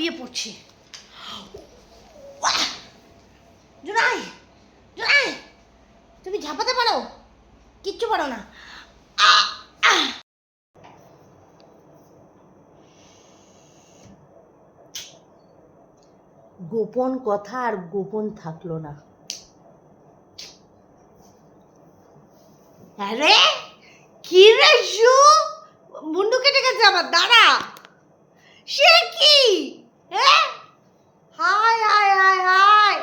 ঝাঁপিয়ে পড়ছে! জুনাই জুনাই তুমি ঝাঁপাতে পারো? কিচ্ছু পারো না! গোপন কথা আর গোপন থাকল না। আরে কি রে শু মুন্ডু কেটে গেছে আমার দাঁড়া সে কি হ্যাঁ হায় হায় হায় হায়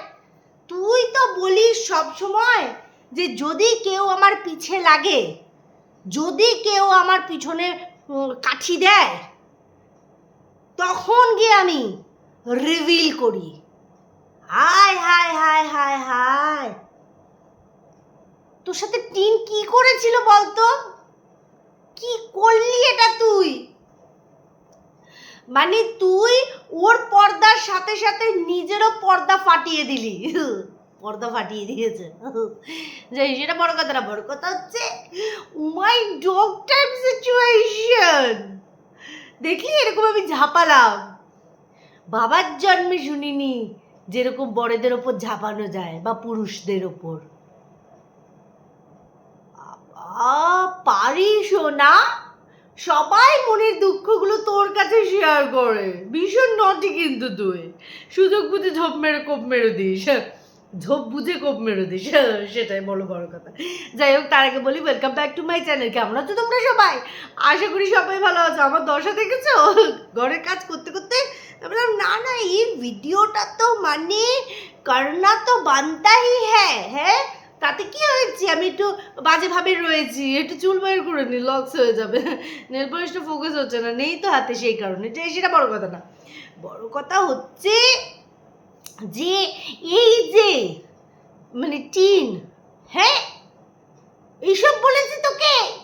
তুই তো বলিস সব সময় যে যদি কেউ আমার পিছে লাগে, যদি কেউ আমার পিছনে কাঠি দেয়, তখন গিয়ে আমি রিভিল করি। হায় হায় হায় হায় হায়। তোর সাথে টিন কি করেছিল বলতো? কি করলি এটা তুই? মানে তুই ওর পর্দার সাথে সাথে নিজেরও পর্দা ফাটিয়ে দিলি। পর্দা ফাটিয়ে দিয়েছে। যাই সেটা বড় কথা না বড় কথা হচ্ছে মাই ডগ টাইপ সিচুয়েশন দেখলি এরকম আমি ঝাঁপালাম। বাবার জন্মে শুনিনি যেরকম বড়দের ওপর ঝাঁপানো যায় বা পুরুষদের ওপর। বাবা, পারিস না? সবাই মনের দুঃখগুলো তোর কাছে শেয়ার করে। ভীষণ নটি কিন্তু তুই। সুযোগ বুঝে ঝোপ মেরে কোপ মেরে দিস। ঝোপ বুঝে কোপ মেরে দিস সেটাই বলো বড় কথা। যাই হোক, তার আগে বলি welcome back to my channel কেমন আছো তোমরা সবাই? আশা করি সবাই ভালো আছো। আমার দশা দেখেছ? ঘরের কাজ করতে করতে বললাম, না না, এই ভিডিওটা তো মানে করনা তো বানতাই হ্যাঁ হ্যাঁ? তাতে কি হয়েছে? আমি একটু বাজেভাবে রয়েছি। একটু চুল বাইর করে নি লক্স হয়ে যাবে। নেল পলিশটা ফোকাস হচ্ছে না। নেই তো হাতে সেই কারণে। সেটা বড় কথা না। বড় কথা হচ্ছে যে এই যে মানে টিন হ্যাঁ? এইসব বলেছে তোকে?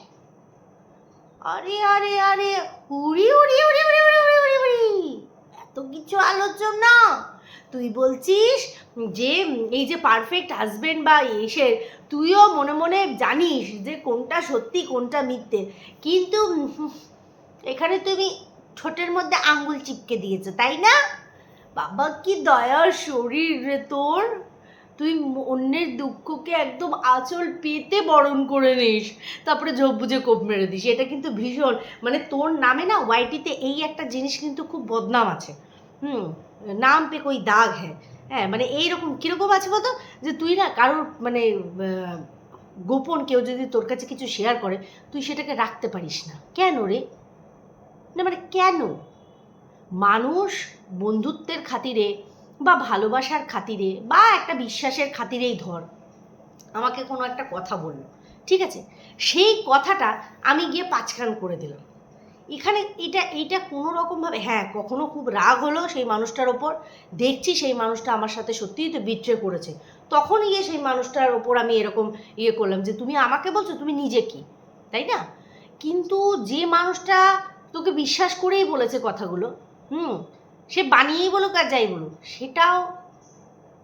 আরে আরে আরে, উড়ি উড়ি উড়ি উড়ি উড়ি উড়ি উড়ি উড়ি। এত কিছু আলোচনা। তুই বলছিস যে, এই যে পারফেক্ট হাজবেন্ড বা এসে তুইও মনে মনে জানিস যে কোনটা সত্যি, কোনটা মিথ্যে। কিন্তু এখানে তুমি ঠোঁটের মধ্যে আঙ্গুল চিপকে দিয়েছ, তাই না? বাবা, কি দয়ার শরীর রে তোর। তুই অন্যের দুঃখকে একদম আঁচল পেতে বরণ করে নিস। তারপরে ঝোপ বুঝে কোপ মেরে দিস। এটা কিন্তু ভীষণ মানে তোর নামে না ওয়াইটিতে এই একটা জিনিস কিন্তু খুব বদনাম আছে। হুম, নাম পে কই দাগ হ্যাঁ। হ্যাঁ মানে এইরকম, কীরকম আছে বলতো? যে তুই না কারোর মানে গোপন কেউ যদি তোর কাছে কিছু শেয়ার করে, তুই সেটাকে রাখতে পারিস না। কেন রে? না মানে কেন? মানুষ বন্ধুত্বের খাতিরে বা ভালোবাসার খাতিরে বা একটা বিশ্বাসের খাতিরেই ধর। আমাকে কোনো একটা কথা বলল, ঠিক আছে? সেই কথাটা আমি গিয়ে পাঁচখান করে দিলাম। এখানে এটা, এইটা কোনো রকমভাবে হ্যাঁ কখনো খুব রাগ হলো সেই মানুষটার ওপর, দেখছি সেই মানুষটা আমার সাথে সত্যিই তো বিট্রে করেছে। তখন গিয়ে সেই মানুষটার ওপর আমি এরকম ইয়ে করলাম যে, তুমি আমাকে বলছো, তুমি নিজে কি? তাই না? কিন্তু যে মানুষটা তোকে বিশ্বাস করেই বলেছে কথাগুলো হুম, সে বানিয়েই বলুক আর যাই বলুক, সেটাও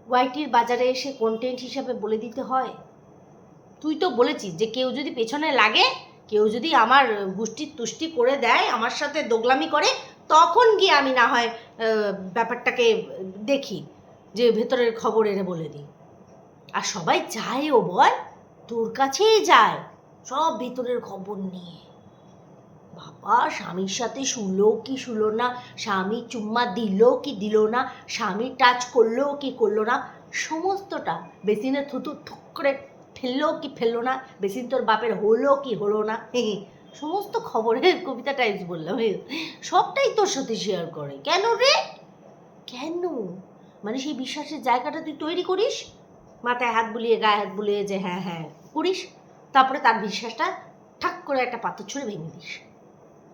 ওয়াইটির বাজারে এসে কন্টেন্ট হিসাবে বলে দিতে হয়। তুই তো বলেছিস যে কেউ যদি পেছনে লাগে, কেউ যদি আমার গুষ্টির তুষ্টি করে দেয়, আমার সাথে দোগলামি করে, তখন গিয়ে আমি না হয় ব্যাপারটাকে দেখি, যে ভেতরের খবর এনে বলে দিই। আর সবাই চায় ও বল, তোর কাছেই যায়, সব ভেতরের খবর নিয়ে। বাবা, স্বামীর সাথে শুলো কি শুলো না? স্বামী চুম্মা দিল কি দিল না? স্বামী টাচ করল কি করল না? সমস্তটা বেসিনে থুতু ঠুক করে ফেলল কি ফেলল না? বেসিন তোর বাপের হলো কি হলো না? সমস্ত খবরের কবিতা টাইপস বললাম সবটাই তোর সাথে শেয়ার করে। কেন রে? কেন? মানে সেই বিশ্বাসের জায়গাটা তুই তৈরি করিস? মাথায় হাত বুলিয়ে, গায়ে হাত বুলিয়ে যে হ্যাঁ হ্যাঁ করিস, তারপরে তার বিশ্বাসটা ঠাক করে একটা পাথর ছুঁড়ে ভেঙে দিস।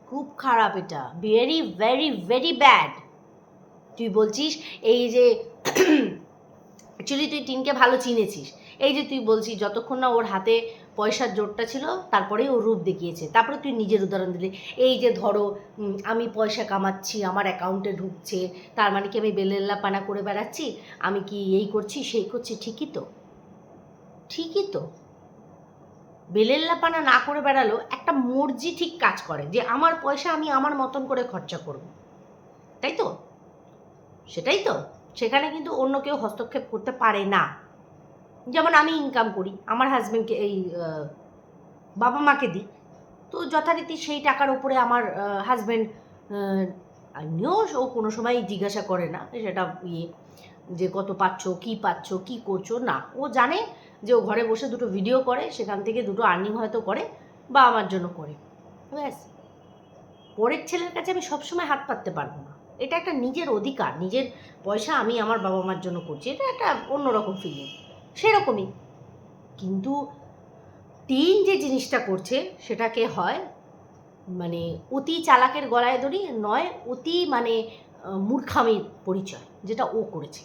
খুব খারাপ এটা। ভেরি ভেরি ভেরি ব্যাড তুই বলছিস, এই যে অ্যাকচুয়ালি তুই টিনকে ভালো চিনেছিস। এই যে তুই বলছিস, যতক্ষণ না ওর হাতে পয়সার জোরটা ছিল, তারপরেই ও রূপ দেখিয়েছে। তারপরে তুই নিজের উদাহরণ দিলি। এই যে ধরো আমি পয়সা কামাচ্ছি, আমার অ্যাকাউন্টে ঢুকছে, তার মানে কি আমি বেলেল্লা পানা করে বেড়াচ্ছি? আমি কি এই করছি, সেই করছি? ঠিকই তো। ঠিকই তো। বেলেল্লা পানা না করে বেড়ালো একটা মর্জি ঠিক কাজ করে যে আমার পয়সা আমি আমার মতন করে খরচা করব। তাই তো? সেটাই তো। সেখানে কিন্তু অন্য কেউ হস্তক্ষেপ করতে পারে না। যেমন আমি ইনকাম করি, আমার হাজব্যান্ডকে এই বাবা মাকে দিই। তো যথারীতি সেই টাকার উপরে আমার হাজব্যান্ড নিয়েও ও কোনো সময় জিজ্ঞাসা করে না, সেটা ইয়ে যে কত পাচ্ছ, কি পাচ্ছ, কি করছ, না। ও জানে যে ও ঘরে বসে দুটো ভিডিও করে, সেখান থেকে দুটো আর্নিং হয়তো করে, বা আমার জন্য করে। ব্যাস। পরের ছেলের কাছে আমি সবসময় হাত পাততে পারব না। এটা একটা নিজের অধিকার, নিজের পয়সা আমি আমার বাবা মার জন্য করছি। এটা একটা অন্যরকম ফিলিং সেরকমই। কিন্তু তিন যে জিনিসটা করছে, সেটাকে হয় মানে অতি চালাকের গলায় দড়ি নয় অতি মানে মূর্খামির পরিচয়, যেটা ও করেছে।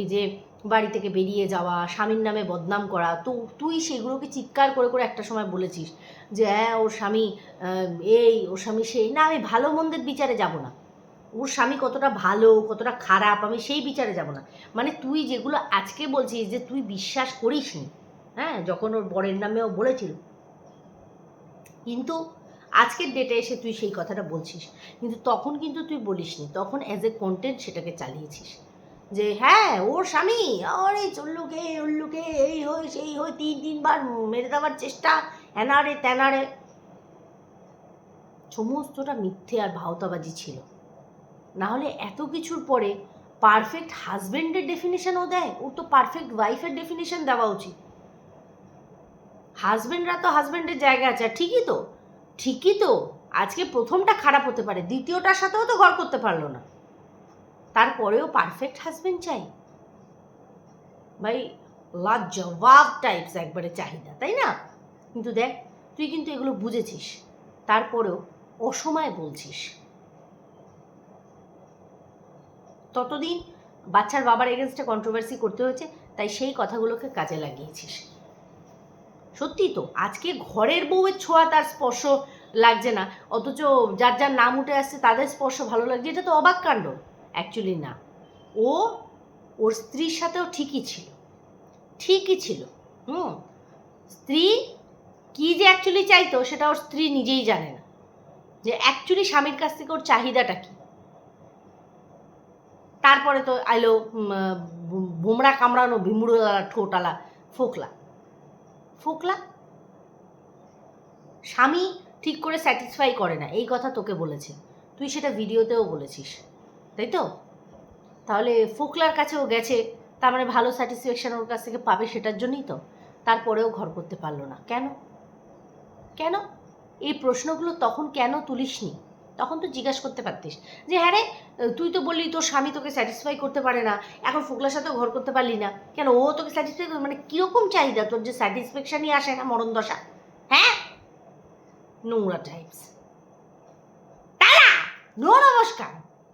এই যে বাড়ি থেকে বেরিয়ে যাওয়া, স্বামীর নামে বদনাম করা, তো তুই সেগুলোকে চিৎকার করে করে একটা সময় বলেছিস যে হ্যাঁ ওর স্বামী এই, ওর স্বামী সেই। না, আমি ভালো মন্দের বিচারে যাব না। ওর স্বামী কতটা ভালো, কতটা খারাপ, আমি সেই বিচারে যাব না। মানে তুই যেগুলো আজকে বলছিস যে, তুই বিশ্বাস করিস নি হ্যাঁ যখন ওর বরের নামেও বলেছিল। কিন্তু আজকের ডেটে এসে তুই সেই কথাটা বলছিস। কিন্তু তখন কিন্তু তুই বলিসনি, তখন অ্যাজ এ কন্টেন্ট সেটাকে চালিয়েছিস। যে হ্যাঁ ওর স্বামী, আরে চললুকে, উল্লুকে, এই হই সেই হই তিন, তিনবার মেরে দেওয়ার চেষ্টা, এনারে, তেনারে। সমস্তটা মিথ্যে আর ভাওতাবাজি ছিল। না হলে এত কিছুর পরে পারফেক্ট হাজবেন্ডের ডেফিনেশনও দেয়, ওর তো পারফেক্ট ওয়াইফের ডেফিনেশন দেওয়া উচিত। হাজবেন্ডরা তো হাজবেন্ডের জায়গা আছে ঠিকই তো ঠিকই তো, আজকে প্রথমটা খারাপ হতে পারে, দ্বিতীয়টার সাথেও তো ঘর করতে পারল না। তারপরেও পারফেক্ট হাজবেন্ড চাই। ভাই, লাজবাব টাইপস একবারে চাহিদা, তাই না? কিন্তু দেখ, তুই কিন্তু এগুলো বুঝেছিস, তারপরেও অসময়ে বলছিস। ততদিন বাচ্চার বাবার এগেনস্টে কন্ট্রোভার্সি করতে হয়েছে, তাই সেই কথাগুলোকে কাজে লাগিয়েছিস। সত্যি তো, আজকে ঘরের বউয়ের ছোঁয়া তার স্পর্শ লাগছে না, অথচ যার যার নাম উঠে আসছে তাদের স্পর্শ ভালো লাগছে, এটা তো অবাক কাণ্ড। অ্যাকচুয়ালি না। ও ওর স্ত্রীর সাথেও ঠিকই ছিল। ঠিকই ছিল। হুম। স্ত্রী কি যে অ্যাকচুয়ালি চাইতো সেটা ওর স্ত্রী নিজেই জানে না। যে অ্যাকচুয়ালি স্বামীর কাছ থেকে ওর চাহিদাটা কি? তারপরে তো আইলো বোমরা কামড়ানো ভিমুড়ালা ঠোঁটালা, ফোকলা। ফোকলা? স্বামী ঠিক করে স্যাটিসফাই করে না। এই কথা তোকে বলেছে। তুই সেটা ভিডিওতেও বলেছিস। তাই তো? তাহলে ফোকলার কাছেও গেছে, তার মানে ভালো স্যাটিসফ্যাকশন ওর কাছ থেকে পাবে সেটার জন্যই তো। তারপরেও ঘর করতে পারল না। কেন? কেন? এই প্রশ্নগুলো তখন কেন তুলিসনি? তখন তো জিজ্ঞাসা করতে পারতিস যে হ্যাঁ রে, তুই তো বললি তোর স্বামী তোকে স্যাটিসফাই করতে পারে না, এখন ফুকলার সাথেও ঘর করতে পারলি না। কেন? ও তোকে স্যাটিসফাই মানে কীরকম চাহিদা তোর যে স্যাটিসফ্যাকশনই আসে না মরণ দশা? হ্যাঁ? নোংরা টাইপস তারা নমস্কার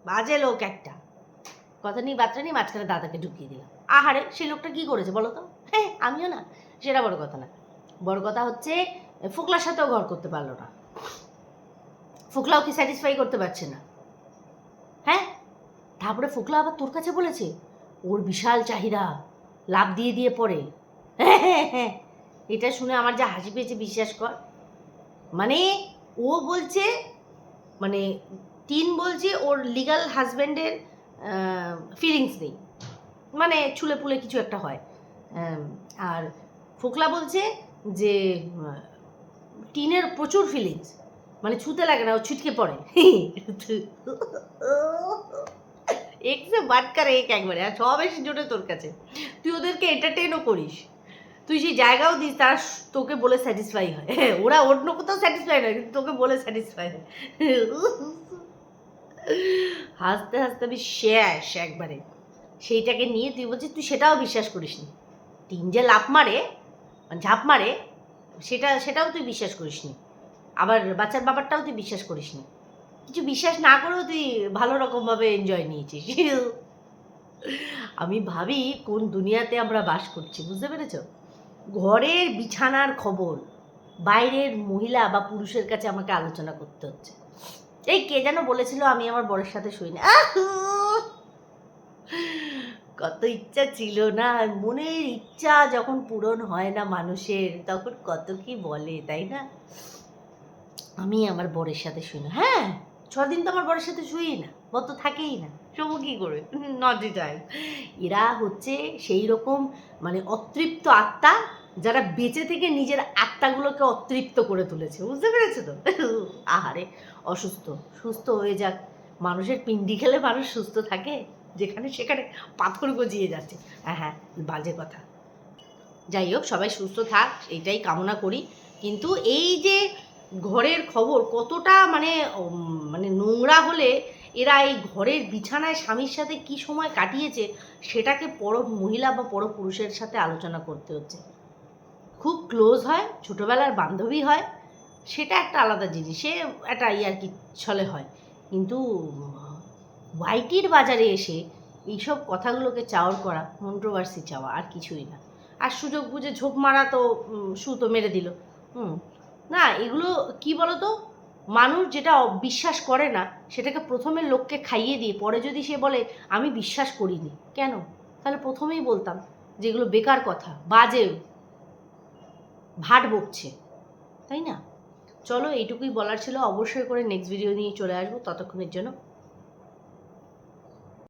বাজে লোক একটা। কথা নিয়ে বাচ্চা নিয়ে মাঝখানে দাদাকে ঢুকিয়ে দিলাম। আহারে, সেই লোকটা কি করেছে বলো তো? হ্যাঁ আমিও না, সেটা বড় কথা না। বড় কথা হচ্ছে, ফোকলার সাথেও ঘর করতে পারল না। ফোকলাও কি স্যাটিসফাই করতে পারছে না? হ্যাঁ? তারপরে ফোকলা আবার তোর কাছে বলেছে, ওর বিশাল চাহিদা, লাভ দিয়ে দিয়ে পড়ে। এটা শুনে আমার যা হাসি পেয়েছে, বিশ্বাস কর। মানে ও বলছে মানে টিন বলছে, ওর লিগাল হাজব্যান্ডের ফিলিংস নেই। মানে ছুলে পুলে কিছু একটা হয়। আর ফোকলা বলছে যে, টিনের প্রচুর ফিলিংস মানে ছুতে লাগে না, ও ছিটকে পড়ে। একসে বাটকার এক একবারে, আর সব এসে জোটে তোর কাছে। তুই ওদেরকে এন্টারটেনও করিস। তুই সেই জায়গাও দিস, তারা তোকে বলে স্যাটিসফাই হয়। ওরা অন্য কোথাও স্যাটিসফাই নয়, কিন্তু তোকে বলে স্যাটিসফাই হয়। হাসতে হাসতে আমি শেষ একবারে। সেইটাকে নিয়ে তুই বলছিস, তুই সেটাও বিশ্বাস করিস নি তিন যে লাভ মারে মানে ঝাঁপ মারে, সেটা, সেটাও তুই বিশ্বাস করিস নি আবার বাচ্চার ব্যাপারটাও তুই বিশ্বাস করিস নি কিছু বিশ্বাস না করেও তুই ভালো রকমভাবে এনজয় নিয়েছিস। আমি ভাবি কোন দুনিয়াতে আমরা বাস করছি, বুঝতে পেরেছ? ঘরের বিছানার খবর, বাইরের মহিলা বা পুরুষের কাছে আমাকে আলোচনা করতে হচ্ছে। এই কে যেন বলেছিল আমি আমার বরের সাথে শুই না। কত ইচ্ছা ছিল না মনের ইচ্ছা যখন পূরণ হয় না মানুষের তখন কত কি বলে তাই না? আমি আমার বরের সাথে শুই না। হ্যাঁ ছদিন তো আমার বরের সাথে শুই না বর তো থাকেই না। শোবো কী করে? নটি টাইম এরা হচ্ছে সেই রকম মানে অতৃপ্ত আত্মা যারা বেঁচে থেকে নিজের আত্মাগুলোকে অতৃপ্ত করে তুলেছে, বুঝতে পেরেছ তো? আহারে, অসুস্থ, সুস্থ হয়ে যাক। মানুষের পিন্ডি খেলে মানুষ সুস্থ থাকে, যেখানে সেখানে পাথর গজিয়ে যাচ্ছে। হ্যাঁ হ্যাঁ বাজে কথা। যাই হোক, সবাই সুস্থ থাক, এইটাই কামনা করি। কিন্তু এই যে ঘরের খবর, কতটা মানে মানে নোংরা হলে এরা এই ঘরের বিছানায় স্বামীর সাথে কি সময় কাটিয়েছে, সেটাকে পর মহিলা বা পর পুরুষের সাথে আলোচনা করতে হচ্ছে। খুব ক্লোজ হয়, ছোটোবেলার বান্ধবী হয়, সেটা একটা আলাদা জিনিস, সে একটা ইয়ার কি ছলে হয়। কিন্তু ওয়াইটির বাজারে এসে এইসব কথাগুলোকে চাওয়ার করা কন্ট্রোভার্সি চাওয়া আর কিছুই না। আর সুযোগ বুঝে ঝোপ মারা তো সু তো মেরে দিল। হুম, না, এগুলো কি বলতো? মানুষ যেটা বিশ্বাস করে না, সেটাকে প্রথমে লোককে খাইয়ে দিয়ে, পরে যদি সে বলে, আমি বিশ্বাস করিনি কেন? তাহলে প্রথমেই বলতাম যেগুলো বেকার কথা, বাজে ভাট বকছে, তাই না? চলো এইটুকুই বলার ছিল। অবশ্যই করে নেক্সট ভিডিও নিয়ে চলে আসব। ততক্ষণের জন্য